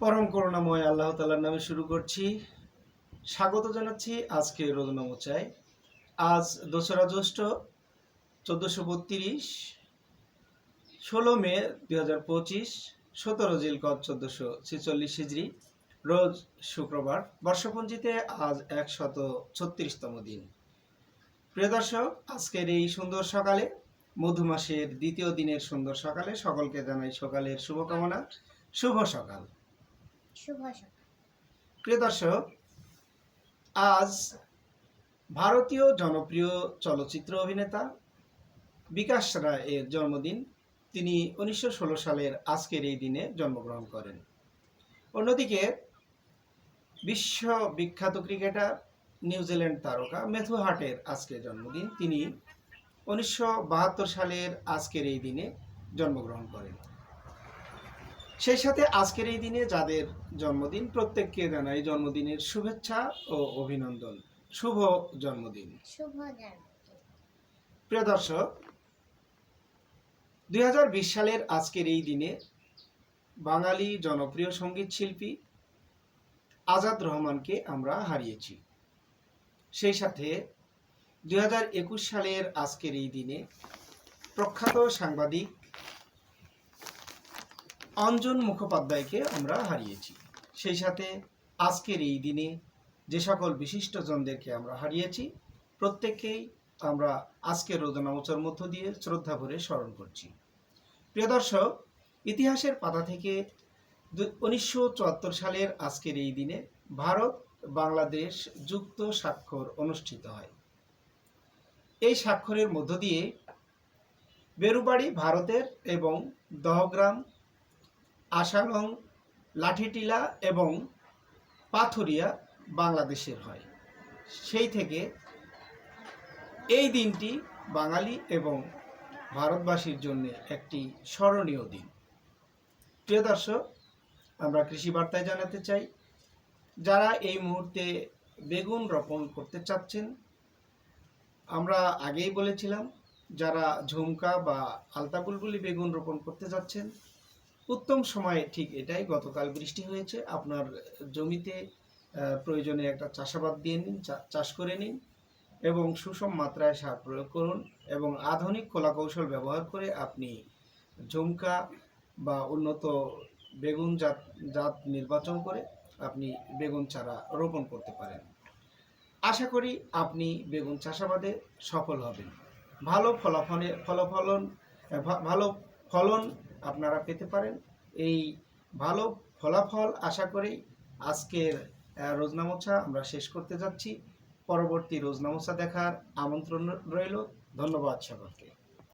পরম করুণাময় আল্লাহ তালার নামে শুরু করছি। স্বাগত জানাচ্ছি আজকে রোদনামোচায়। আজ দোসরা জ্যৈষ্ঠ চোদ্দোশো বত্রিশ, ষোলো মে দুই হাজার পঁচিশ, সতেরো জিলকদ চোদ্দোশো ছেচল্লিশ হিজড়ি রোজ শুক্রবার, বর্ষপঞ্জিতে আজ একশত ছত্রিশতম দিন। প্রিয় দর্শক, আজকের এই সুন্দর সকালে মধু মাসের দ্বিতীয় দিনের সুন্দর সকালে সকলকে জানাই সকালের শুভকামনা। শুভ সকাল। প্রিয় দর্শক, আজ ভারতীয় জনপ্রিয় চলচ্চিত্র অভিনেতা বিকাশ রায় এর জন্মদিন তিনি উনিশশো ষোলো সালের আজকের এই দিনে জন্মগ্রহণ করেন। অন্যদিকে বিশ্ব বিখ্যাত ক্রিকেটার নিউজিল্যান্ড তারকা মেথু হাটের আজকে জন্মদিন তিনি উনিশশো বাহাত্তর সালের আজকের এই দিনে জন্মগ্রহণ করেন। সেই সাথে আজকের এই দিনে যাদের জন্মদিন প্রত্যেককে জানাই জন্মদিনের শুভেচ্ছা ও অভিনন্দন। শুভ জন্মদিন। প্রিয় দর্শক দুই হাজার বিশ সালের আজকের এই দিনে বাঙালি জনপ্রিয় সংগীত শিল্পী আজাদ রহমানকে আমরা হারিয়েছি। সেই সাথে দুই হাজার একুশ সালের আজকের এই দিনে প্রখ্যাত সাংবাদিক অঞ্জন মুখোপাধ্যায়কে আমরা হারিয়েছি। সেই সাথে আজকের এই দিনে যে সকল বিশিষ্টজনদেরকে আমরা হারিয়েছি, প্রত্যেককেই আমরা আজকের রোদনামোচার মধ্য দিয়ে শ্রদ্ধা ভরে স্মরণ করছি। প্রিয় দর্শক, ইতিহাসের পাতা থেকে উনিশশো চুয়াত্তর সালের আজকের এই দিনে ভারত, বাংলাদেশ যুক্ত স্বাক্ষর অনুষ্ঠিত হয়। এই স্বাক্ষরের মধ্য দিয়ে বেরুবাড়ি ভারতের এবং দহগ্রাম আসালং লাঠিটিলা এবং পাথরিয়া বাংলাদেশের হয়। সেই থেকে এই দিনটি বাঙালি এবং ভারতবাসীর জন্য একটি স্মরণীয় দিন। প্রিয় দর্শক, আমরা কৃষি বার্তায় জানাতে চাই, যারা এই মুহূর্তে বেগুন রোপণ করতে চাচ্ছেন, আমরা আগেই বলেছিলাম, যারা ঝুমকা বা আলতা বুলবুলি বেগুন রোপণ করতে যাচ্ছেন উত্তম সময়ে ঠিক এটাই গতকাল বৃষ্টি হয়েছে। আপনার জমিতে প্রয়োজনে একটা চাষাবাদ দিয়ে নিন চাষ করে নিন এবং সুষম মাত্রায় সার প্রয়োগ করুন এবং আধুনিক কলাকৌশল ব্যবহার করে আপনি ঝুমকা বা উন্নত বেগুন জাত জাত নির্বাচন করে আপনি বেগুন চারা রোপণ করতে পারেন। আশা করি আপনি বেগুন চাষাবাদে সফল হবেন। ভালো ফলাফলে, ফলাফলন ভালো ফলন আপনারা পেতে পারেন। এই ভালো ফলাফল আশা করি আজকের রোজনামোচা আমরা শেষ করতে যাচ্ছি। পরবর্তী রোজনামোচা দেখার আমন্ত্রণ রইল। ধন্যবাদ সকলকে।